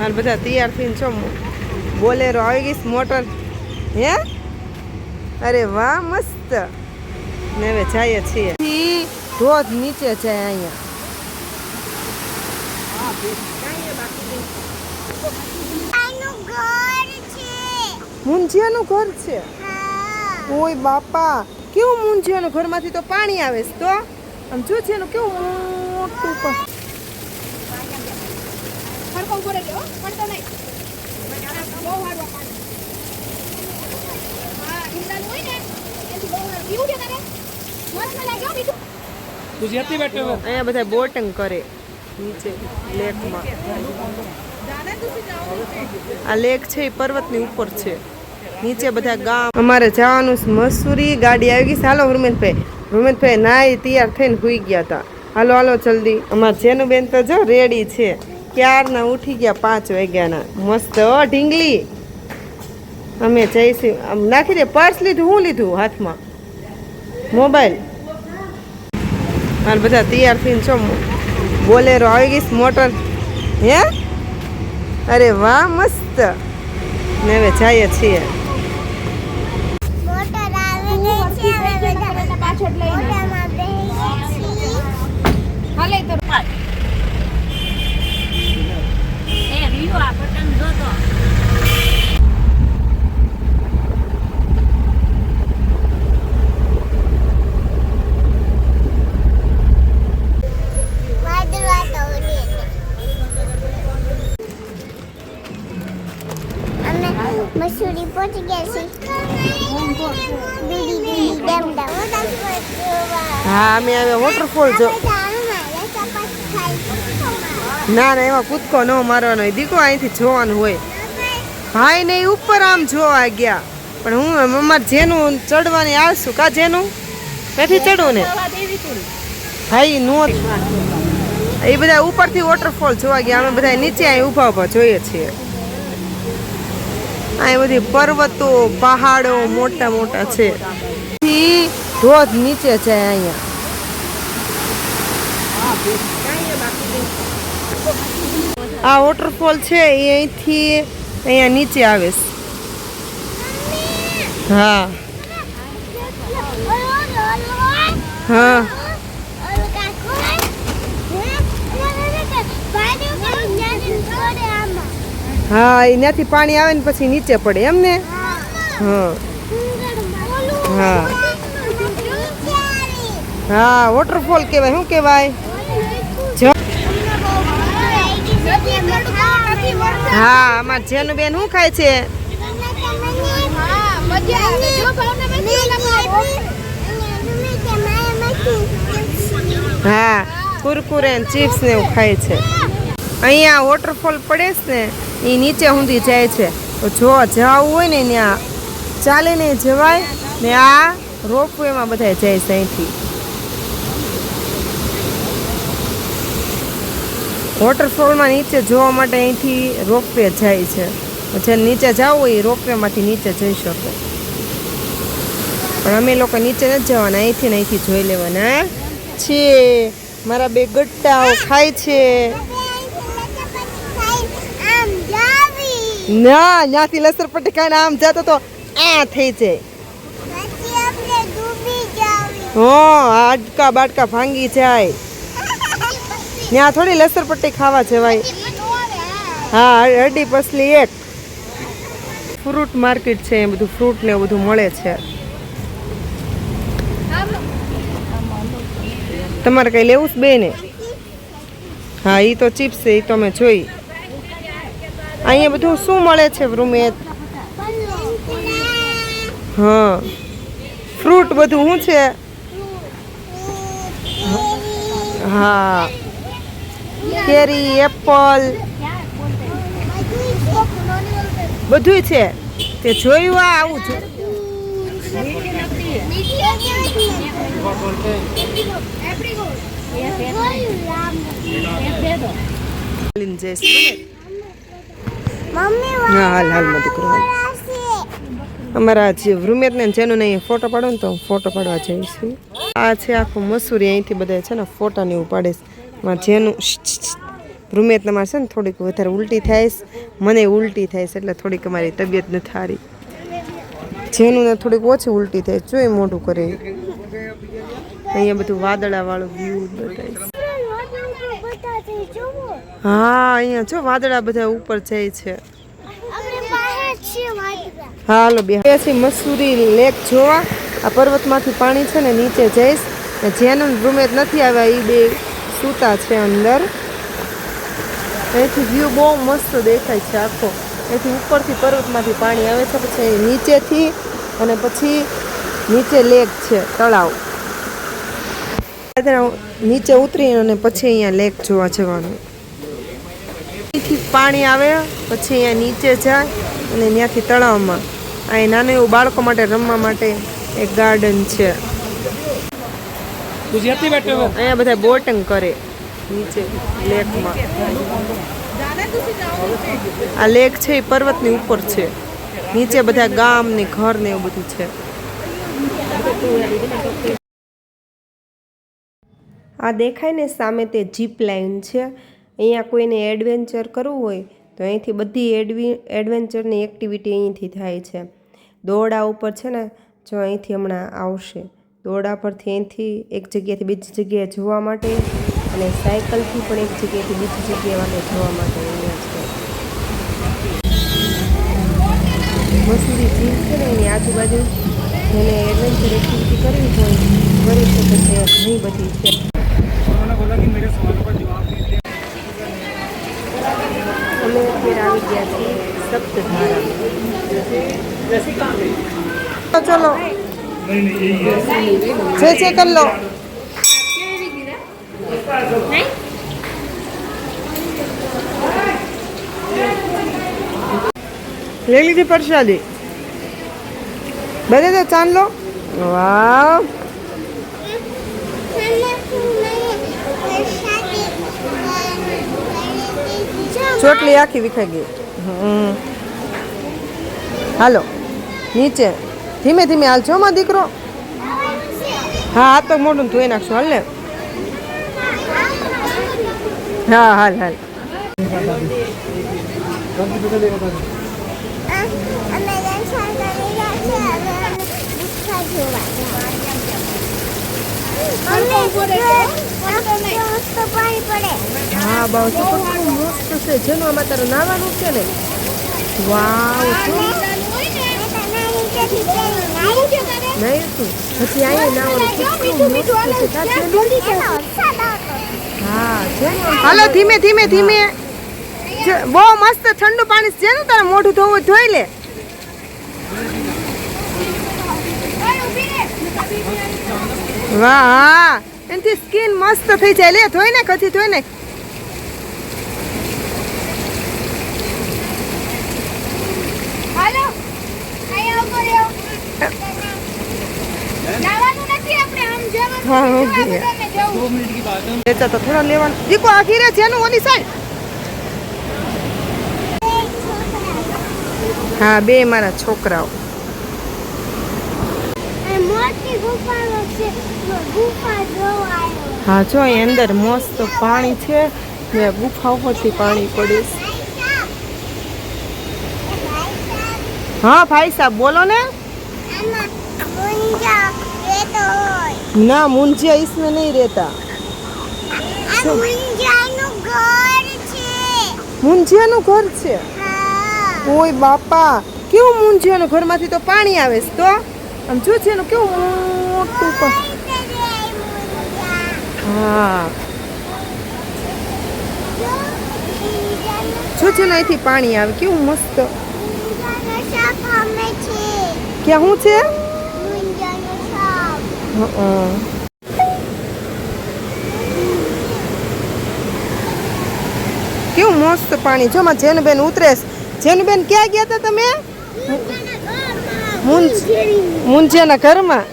અને બધા તૈયાર થઈને છો બોલેરો આવી ગઈશ મોટર. હે? અરે વાહ, મસ્ત. ને હવે જઈએ છીએ. ધોધ નીચે છે અહીંયા. મુંજિયાનું ઘર છે. ઓય બાપા. કેવું મુંજિયાનું ઘરમાંથી તો પાણી આવે તો? આમ જો છે એનું કેવું મોટું ગુજરાતી બેઠો હવે અહીંયા બધા બોટિંગ કરે નીચે લેકમાં. આ લેક છે એ પર્વતની ઉપર છે. નીચે બધા ગામ. અમારે જવાનું મસૂરી ગાડી આવી ગઈ છે. હાલો હરમેનભાઈ. હરમેનભાઈ નાય તૈયાર થઈને સુઈ ગયા હતા. હાલો હાલો જલ્દી. અમારે જેનું બેન તો જો રેડી છે. ક્યારના ઉઠી ગયા પાંચ વાગ્યાના? મસ્ત હો ઢીંગલી. અમે જઈશું. આમ નાખી દે પર્સ લીધું હું લીધું હાથમાં? મોબાઈલ. અને બધા તૈયાર થઈને છો. બોલેરો આવી ગઈશ મોટર. હે? અરે વાહ મસ્ત. ને હવે જઈએ છીએ. મોટર આવે ગઈ છે હવે બધા મોટામાં બેહીએ છીએ વાદળા તો ઉડે છે. મસૂરી પહોંચી ગયા ડેમ હા અમે હવે વોટરફોલ જો ના ના, એમાં કૂદકો ન મારવાનો હોય. દીકો અહીંથી જોવાનું હોય. ભાઈ ને ઉપર આમ જોવા ગયા. પણ હું અમારે જેનું ચડવાની આવશું કા જેનું? નથી ચડવું ને? ભાઈ નો એ બધા ઉપરથી વોટરફોલ જોવા ગયા. અમે બધા નીચે અહીં ઊભા ઊભા જોઈએ છીએ. અહીં બધી પર્વતો, પહાડો મોટા મોટા છે. ધોધ નીચે જાય અહીંયા. આ વોટરફોલ છે, એ અહીંથી અહીંયા નીચે આવે છે. હા. હા. હા, એ ત્યાંથી પાણી આવે ને પછી નીચે પડે, એમ ને? હા. હા. હા વોટરફોલ કહેવાય, શું કહેવાય? હા, આમાં જેનું બેન શું ખાય છે? હા, કુરકુરે ચિપ્સ ને એવું ખાય છે. અહીંયા વોટરફોલ પડે છે ને એ નીચે સુધી જાય છે. તો જો જવું હોય ને ત્યાં, ચાલીને જવાય ને આ રોપવેમાં બધા જાય છે અહીંથી. વોટરફોલમાં નીચે જોવા માટે અહીંથી રોપવે જાય છે. જે નીચે જવું હોય એ રોપવેમાંથી નીચે જઈ શકે. પણ અમે લોકો નીચે નથી જવાના અહીંથી ને અહીંથી જોઈ લેવાના છે મારા બે ગટ્ટાઓ ખાય છે. ના ત્યાંથી લસર પટ્ટી ખાઈને આમ જતો તો આ થઈ જાય. હો હાડકા બાટકા ભાંગી જાય. ત્યાં થોડી લસરપટ્ટી ખાવા જવાય. હા અડી પસલી એક. ફ્રૂટ માર્કેટ છે એ બધું ફ્રૂટ ને બધું મળે છે. તમારે કઈ લેવું જ બે ને હા એ તો ચિપ્સ છે એ તો અમે જોઈ. અહીંયા બધું શું મળે છે રૂમેત હા. ફ્રૂટ બધું શું છે? હા. કેરી એપલ. બધું છે. તે જોયું આ આવું છે. અમારા જે રૂમેટને જેનું નહીં ફોટો પાડો ને તો હું ફોટો પાડવા જઈશું. આ છે આખું મસૂરી અહીંથી બધા છે ને ફોટા ને એવું પાડે છે. જેનું રૂમેત તમારે છે ને થોડીક વધારે ઉલટી થાય. મને ઉલટી થાય છે એટલે થોડીક અમારી તબિયત નથી સારી. જેનું ને થોડીક ઓછી ઉલટી થાય છે. જો મોઢું કરે. અહીંયા બધું વાદળાવાળું વ્યૂ બતાવે હા, અહીંયા જો વાદળા બધા ઉપર જાય છે. હાલો, બે. પછી મસૂરી લેક જોવા. આ પર્વતમાંથી પાણી છે ને નીચે જઈશ ને જેનું રૂમેટ નથી આવ્યા એ બે સૂતા છે અંદર અહીંથી વ્યૂ બહુ મસ્ત દેખાય છે આખો એથી ઉપરથી પર્વતમાંથી પાણી આવે છે પછી નીચેથી અને પછી નીચે લેક છે તળાવ નીચે ઉતરી અને પછી અહીંયા લેક જોવા જવાનું પાણી આવે પછી અહીંયા નીચે જાય અને ત્યાંથી તળાવમાં અહીં નાનું એવું બાળકો માટે રમવા માટે એક ગાર્ડન છે ગુજરાતી બેઠો અહીંયા બધા બોટિંગ કરે. નીચે, લેકમાં. આ લેક છે, એ પર્વતની ઉપર છે. નીચે બધા ગામ ને ઘર ને એવું બધું છે. આ દેખાય ને સામે તે જીપ લાઈન છે. અહીંયા કોઈને એડવેન્ચર કરવું હોય, તો અહીંથી બધી એડવી, એડવેન્ચરની એક્ટિવિટી અહીંથી થાય છે. દોરડા ઉપર છે ને, જો અહીંથી હમણાં આવશે. દોરડા પરથી અહીંથી એક જગ્યાએથી બીજી જગ્યાએ જોવા માટે અને સાયકલથી પણ એક જગ્યાએથી બીજી જગ્યાએ માટે જોવા માટે અહીંયા છે મસૂરી ઝીલ છે ને એની આજુબાજુ. જેને એડવેન્ચર એક્ટિવિટી કરવી હોય, કરી શકે છે ઘણી બધી છે. અમે અત્યારે આવી ગયા છીએ સપ્તધારા. ચલો જે છે કર લો. લઈ લીધી પ્રસાદી. બધે તો ચાંદ લો. વાહ ચોટલી આખી વિખાઈ ગઈ. હાલો, નીચે. ધીમે ધીમે હાલજો માં દીકરો. હા હાથ તો મોઢું ધોઈ નાખશો, હાલ ને. હા, હાલ હાલ. પાણી પડે હા બાવ તો કેટલું મસ્ત છે. જેનું આમાં તારે નાવાનું છે ને? વાવ નહીં પછી અહીંયા છે હાલો ધીમે ધીમે ધીમે. બહુ મસ્ત ઠંડુ પાણી છે ને તારે મોઢું ધોવું જોઈ લે. વાહ હા. એનાથી સ્કિન મસ્ત થઈ જાય. લે ધોઈ ને કથી ધોઈ ને હાલો અહીંયા ઊભો રહ્યો જવાનું નથી આપણે આમ જવાનું હા, નથી, ઊભી જો આ બધાને જવું. दो मिनट की बात है વેચા તો થોડા લેવાનું દીકો આખી રે જેનું ઓલી સાઈડ હા બે મારા છોકરાઓ આ મોટી ગુફાનો છે ગુફા જોવા આવ્યો હા જો અહીં અંદર મસ્ત પાણી છે ને ગુફા ઉપરથી પાણી પડે છે. હા ભાઈ સાહેબ બોલો ને આમાં મુંજા રહેતો હોય. ના મુંજિયા ઈસમે નહીં રહેતા મુંજિયાનું ઘર છે. ઓય બાપા કેવું મુંજિયાનું ઘરમાંથી તો પાણી આવે છે તો? આમ જો છે એનું કેવું મોટું પણ. હા. જો છે ને અહીંથી પાણી આવે કેવું મસ્ત. ક્યાં શું છે. હં. કેવું મસ્ત પાણી. જો માં જેનુબેન ઉતરે જેનબેન ક્યાં ગયા હતા તમે? મુંજ મુંજિયાના ઘરમાં?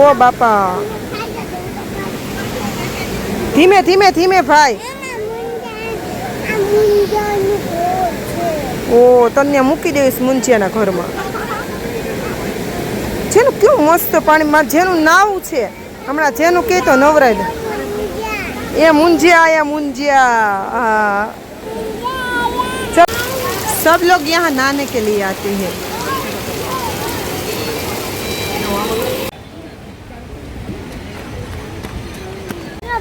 ઓ બાપા. ધીમે ધીમે ધીમે ભાઈ. ઓ, તને મૂકી દઈશ મુંજિયાના ઘરમાં. જેનું કેવું મસ્ત પાણીમાં જેનું નાવું છે હમણાં જેનું કહે તો નવરાય દે ये मुंजिया आया मुंजिया हाँ सब सब लोग यहाँ नहाने के लिए आते हैं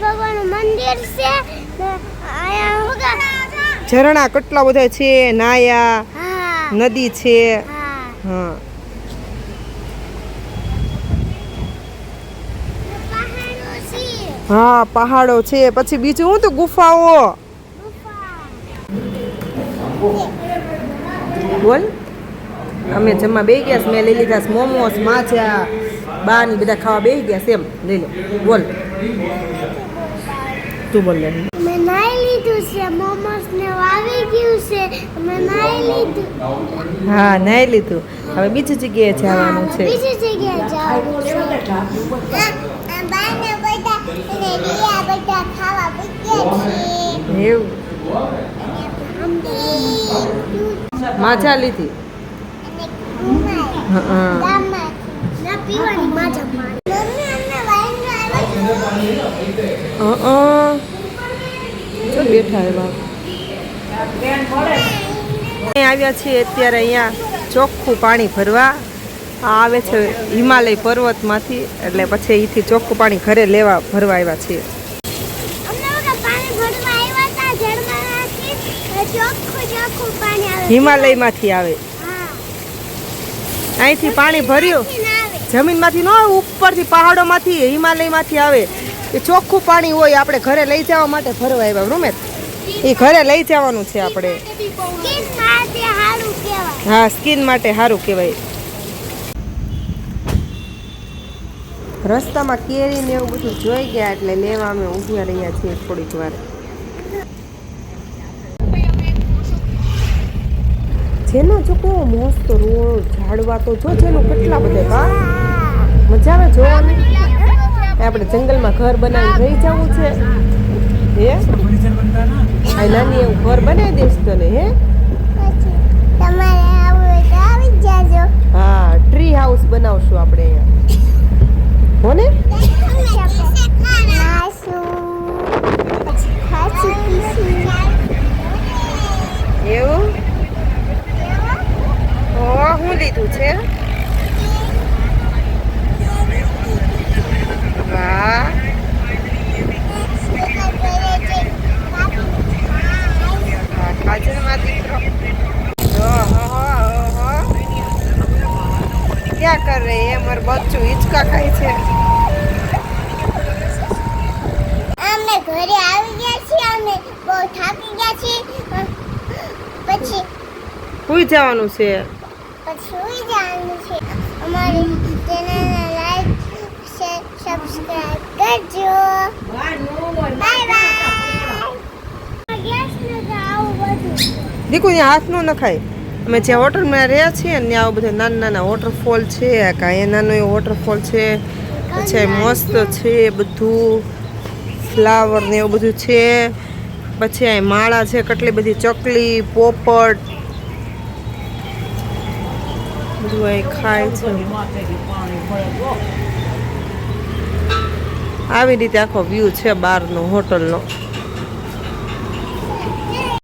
ભગવાન મંદિર છે ને આયા હોગા ઝરણા કેટલા બધા છે નાયા હા નદી છે હા હા પહાડો છે. પછી બીજું હું તો ગુફાઓ. બોલ. અમે જમવા બેસી ગયા. મેં લઈ લીધા મોમોસ માછા બાની બધા ખાવા બેસી ગયા એમ. લઈ લો. બોલ. તું બોલ લે. મેં નાઈ લીધું છે. મોમોસ ને વાવી ગયું છે. મેં નાઈ લીધું. હા નાઈ લીધું. હવે બીજી જગ્યાએ જવાનું છે. બીજી જગ્યાએ જવાનું છે બાને બધા અને રિયા બધા ખાવા પૂછ્યા છે એવું? માછા લીધી? બેઠા એવા. આવ્યા છીએ અત્યારે અહીંયા ચોખ્ખું પાણી ભરવા. આ આવે છે હિમાલય પર્વતમાંથી એટલે પછી અહીંથી ચોખ્ખું પાણી ઘરે લેવા ભરવા આવ્યા છીએ. હિમાલયમાંથી આવે. અહીંથી પાણી ભર્યું. જમીનમાંથી ન આવે ઉપરથી પહાડોમાંથી હિમાલયમાંથી આવે. એ ચોખ્ખું પાણી હોય આપણે ઘરે લઈ જવા માટે ભરવા આવ્યા રૂમેશ એ ઘરે લઈ જવાનું છે આપણે. હા સ્કિન માટે સારું કહેવાય. રસ્તામાં કેરીને એવું બધું જોઈ ગયા એટલે લેવા અમે ઊભી રહ્યા છીએ થોડીક વાર. જેનો જો કેવો મસ્ત રોડ ઝાડવા તો જો જેનું કેટલા બધા બા મજા આવે જોવાની. આપણે જંગલમાં ઘર બનાવી રહી જવું છે. હે? આ નાની એવું ઘર બનાવી દઈશ તને હે? હા ટ્રી હાઉસ બનાવશું આપણે અહીંયા. કોને એવું? ઓ હું લીધું છે? વાહ. કાજલમાં દીકરો. ક્યાં કરે એ? મારું બચ્ચું હિંચકા ખાય છે. સુઈ જવાનું છે. પછી સુઈ જવાનું છે. અમારી ચેનલને લાઈક શેર સબસ્ક્રાઇબ કરજો. Bye bye. ગેસ ને આવું બધું દીકુ ત્યાં હાથ નો નખાય. અમે જ્યાં હોટલમાં રહ્યા છીએ ને ત્યાં આવું બધા નાના નાના વોટરફોલ છે કાંઈ નાનો એવો વોટરફોલ છે. પછી મસ્ત છે બધું ફ્લાવર ને એવું બધું છે. પછી અહીં માળા છે કેટલી બધી ચકલી પોપટ બધું અહીં ખાય છે આવી રીતે આખો વ્યૂ છે બહારનો હોટલનો.